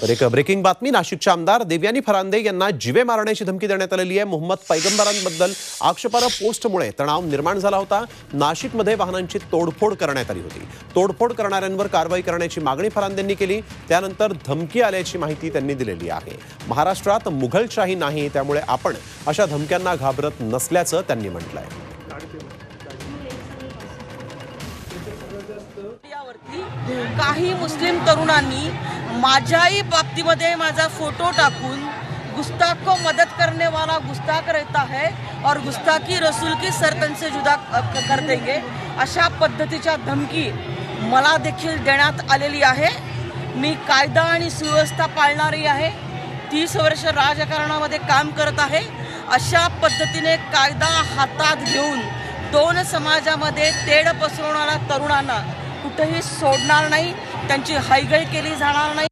तर एक ब्रेकिंग बातमी. नाशिकच्या आमदार देवयानी फरांदे यांना जिवे मारण्याची धमकी देण्यात आलेली आहे. मोहम्मद पैगंबरांबद्दल आक्षेपार्ह पोस्टमुळे तणाव निर्माण झाला होता. नाशिकमध्ये वाहनांची तोडफोड करण्यात आली होती. तोडफोड करणाऱ्यांवर कारवाई करण्याची मागणी फरांदेंनी केली. त्यानंतर धमकी आल्याची माहिती त्यांनी दिलेली आहे. महाराष्ट्रात मुघलशाही नाही त्यामुळे आपण अशा धमक्यांना घाबरत नसल्याचं त्यांनी म्हटलंय. आहे काही मुस्लिम तरुणांनी माझ्याही बाबतीमध्ये माझा फोटो टाकून गुस्ताख को मदद करने वाला गुस्ताख रहता है और गुस्ताखी रसूल की सरतन से जुदा कर देंगे। अशा पद्धतीच्या धमकी मला देखील देण्यात आलेली आहे। मी कायदा आणि सुव्यवस्था पाळणारी आहे। तीस वर्ष राजकारणामध्ये काम करत आहे। अशा पद्धतीने कायदा हातात घेऊन दोन समाजामध्ये तेढ पसरवणाऱ्या तरुणांना कुठेही सोडणार नाही त्यांची हयगय केली जाणार नाही.